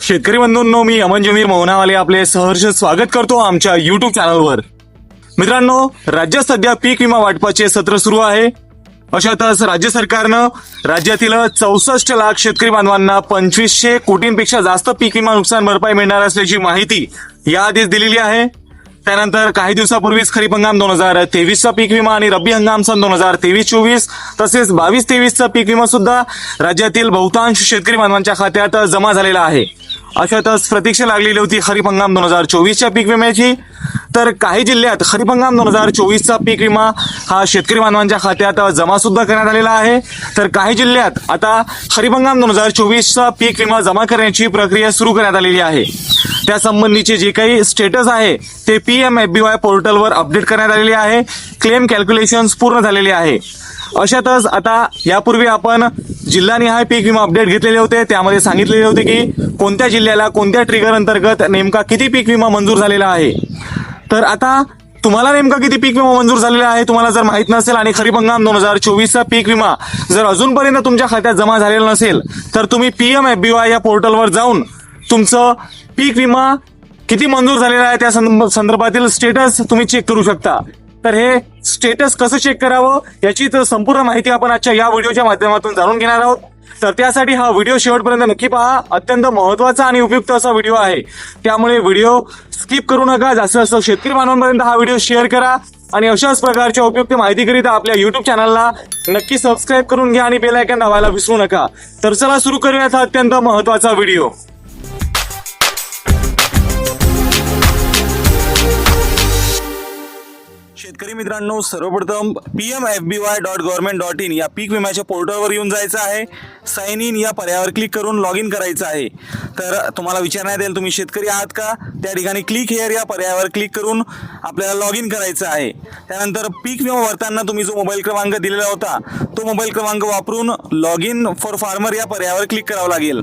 शेतकरी बंधूंनो मी अमन जमीर मोहनावाले आपले सहर्ष स्वागत करतो आमच्या युट्यूब चॅनलवर मित्रांनो राज्यात सध्या पीक विमा वाटपाचे सत्र सुरू आहे. अशातच राज्य सरकारनं राज्यातील चौसष्ट लाख शेतकरी बांधवांना पंचवीसशे कोटींपेक्षा जास्त पीक विमा नुकसान भरपाई मिळणार असल्याची माहिती याआधीच दिलेली आहे. त्यानंतर काही दिवसापूर्वीच खरीप हंगाम दोन हजार तेवीसचा पीक विमा आणि रब्बी हंगाम सन दोन हजार तेवीस चोवीस तसेच बावीस तेवीसचा पीक विमा सुद्धा राज्यातील बहुतांश शेतकरी बांधवांच्या खात्यात जमा झालेला आहे. अशातच प्रतीक्षा लागलेली होती खरीप हंगाम दोन हजार चोवीसच्या पीक विम्याची. तर काही जिल्ह्यात खरीप हंगाम दोन हजार चोवीसचा पीक विमा हा शेतकरी बांधवांच्या खात्यात जमा सुद्धा करण्यात आलेला आहे. तर काही जिल्ह्यात आता खरीप हंगाम दोन हजार चोवीसचा पीक विमा जमा करण्याची प्रक्रिया सुरू करण्यात आलेली आहे. त्या संबंधीचे जे काही स्टेटस आहे ते P M F B Y पोर्टलवर अपडेट करण्यात आलेले आहे. क्लेम कॅल्क्युलेशन्स पूर्ण झालेले आहे. अशातच आता यापूर्वी आपण जिल्हानिहाय पीक विमा अपडेट घेतलेले होते. त्यामध्ये सांगितलेले होते की कोणत्या जिल्ह्याला कोणत्या ट्रिगर अंतर्गत नेमका किती पीक विमा मंजूर झालेला आहे? तर आता तुम्हाला नेमका किती पीक विमा मंजूर झालेला आहे तुम्हाला जर माहीत नसेल आणि खरीप हंगाम दोन हजार चोवीसचा पीक विमा जर अजूनपर्यंत तुमच्या खात्यात जमा झालेला नसेल तर तुम्ही P M F B Y या पोर्टलवर जाऊन तुमचं पीक विमा किती मंजूर झालेला आहे त्या संदर्भातील स्टेटस तुम्ही चेक करू शकता. तर हे स्टेटस कसं चेक करावं याची तर संपूर्ण माहिती आपण आजच्या या व्हिडिओच्या माध्यमातून जाणून घेणार आहोत. तर त्यासाठी हा व्हिडिओ शेवटपर्यंत नक्की पहा. अत्यंत महत्त्वाचा आणि उपयुक्त असा व्हिडिओ आहे. त्यामुळे व्हिडिओ स्किप करू नका. जास्तीत जास्त शेतकरी बांधवांपर्यंत हा व्हिडिओ शेअर करा. आणि अशाच प्रकारच्या उपयुक्त माहितीकरिता आपल्या युट्यूब चॅनलला नक्की सबस्क्राईब करून घ्या आणि बेल आयकन दाबायला विसरू नका. तर चला सुरू करूयात हा अत्यंत महत्त्वाचा व्हिडिओ. शेतकरी मित्रांनो सर्वप्रथम P M F B Y dot government dot in या पीक विम्याच्या पोर्टलवर येऊन जायचं आहे. साईन इन या पर्यायावर क्लिक करून लॉग इन करायचं आहे. तर तुम्हाला विचारण्यात येईल तुम्ही शेतकरी आहात का? त्या ठिकाणी क्लिक हेअर या पर्यायावर क्लिक करून आपल्याला लॉग इन करायचं आहे. त्यानंतर पीक विमा भरताना तुम्ही जो मोबाईल क्रमांक दिलेला होता तो मोबाईल क्रमांक वापरून लॉग इन फॉर फार्मर या पर्यायावर क्लिक करावं लागेल.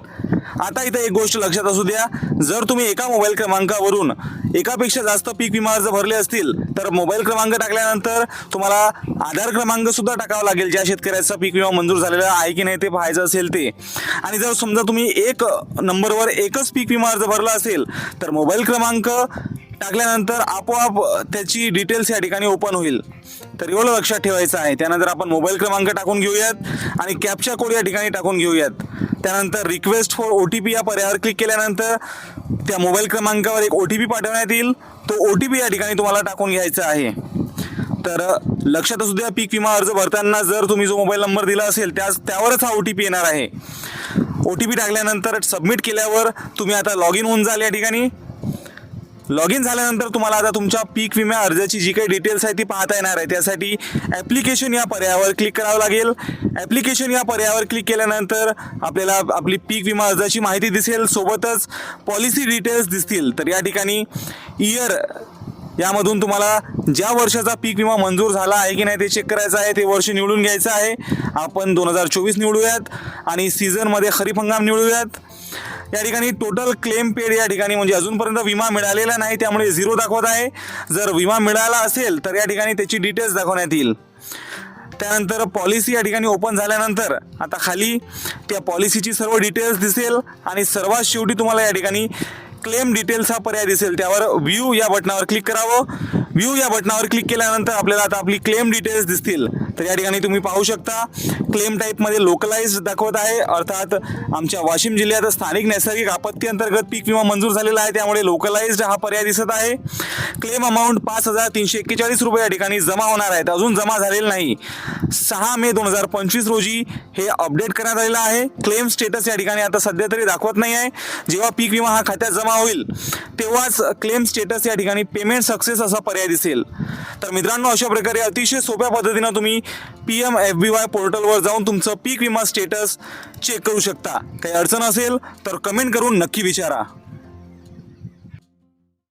आता इथं एक गोष्ट लक्षात असू द्या. जर तुम्ही एका मोबाईल क्रमांकावरून एकापेक्षा जास्त पीक विमा अर्ज भरले असतील तर मोबाईल क्रमांक टाकल्यानंतर तुम्हाला आधार क्रमांक सुद्धा टाकावा लागेल ज्या शेतकऱ्याचा पीक विमा मंजूर झालेला आहे की नाही ते पाहायचं असेल ते. आणि जर समजा तुम्ही एक नंबरवर एकच पीक विमा अर्ज भरला असेल तर मोबाईल क्रमांक टाकल्यानंतर आपोआप त्याची डिटेल्स या ठिकाणी ओपन होईल. तर एवढं लक्षात ठेवायचं आहे. त्यानंतर आपण मोबाईल क्रमांक टाकून घेऊयात आणि कॅप्चा कोड या ठिकाणी टाकून घेऊयात. त्यानंतर request for O T P या पर्यायावर क्लिक केल्यानंतर त्या मोबाईल क्रमांकावर एक ओ टी पी पाठवण्यात येईल. तो ओ टी पी या ठिकाणी तुम्हाला टाकून घ्यायचा आहे. तर लक्षात असू द्या पीक विमा अर्ज भरताना जर तुम्ही जो मोबाईल नंबर दिला असेल त्याच त्यावरच हा ओ टी पी येणार आहे. ओ टी पी टाकल्यानंतर सबमिट केल्यावर तुम्ही आता लॉग इन होऊन जाल या ठिकाणी. लॉग इन झाल्यानंतर तुम्हाला आता तुमच्या पीक विमा अर्जाची जी काही डिटेल्स आहे ती पाहता येणार आहे. त्यासाठी ॲप्लिकेशन या पर्यायावर क्लिक करावं लागेल. ॲप्लिकेशन या पर्यायावर क्लिक केल्यानंतर आपल्याला आपली पीक विमा अर्जाची माहिती दिसेल. सोबतच पॉलिसी डिटेल्स दिसतील. तर या ठिकाणी इयर यामधून तुम्हाला ज्या वर्षाचा पीक विमा मंजूर झाला आहे की नाही ते चेक करायचं आहे ते वर्ष निवडून घ्यायचं आहे. आपण दोन हजार चोवीस निवडूयात आणि सीझनमध्ये खरीप हंगाम निवडूयात. या ठिकाणी टोटल क्लेम पेड या ठिकाणी म्हणजे अजूनपर्यंत विमा मिळालेला नाही त्यामुळे झिरो दाखवत आहे. जर विमा मिळाला असेल तर या ठिकाणी त्याची डिटेल्स दाखवण्यात येईल. त्यानंतर पॉलिसी या ठिकाणी ओपन झाल्यानंतर आता खाली त्या पॉलिसीची सर्व डिटेल्स दिसेल आणि सर्वात शेवटी तुम्हाला या ठिकाणी क्लेम डिटेल्स हा पर्याय दिसेल. त्यावर व्ह्यू या बटनावर क्लिक करावं. व्ह्यू या बटनावर क्लिक केल्यानंतर आपल्याला आता आपली क्लेम डिटेल्स दिसतील. तर या ठिकाणी तुम्ही पाहू शकता क्लेम टाईपमध्ये लोकलाइज दाखवत आहे. अर्थात आमच्या वाशिम जिल्ह्यात स्थानिक नैसर्गिक आपत्ती अंतर्गत पीक विमा मंजूर झालेला आहे. त्यामुळे लोकलाइज्ड हा पर्याय दिसत आहे. क्लेम अमाऊंट पाच हजार तीनशे एक्केचाळीस रुपये या ठिकाणी जमा होणार आहेत. अजून जमा झालेलं नाही. सहा मे दोन हजार पंचवीस रोजी हे अपडेट करण्यात आलेलं आहे. क्लेम स्टेटस या ठिकाणी आता सध्या तरी दाखवत नाही आहे. जेव्हा पीक विमा हा खात्यात जमा होईल तेव्हाच क्लेम स्टेटस या ठिकाणी पेमेंट सक्सेस असा पर्याय दिसेल. तर मित्रांनो अशा प्रकारे अतिशय सोप्या पद्धतीनं तुम्ही P M F B Y पोर्टलवर जाऊन तुमचं पीक विमा स्टेटस चेक करू शकता. काही अडचण असेल तर कमेंट करून नक्की विचारा.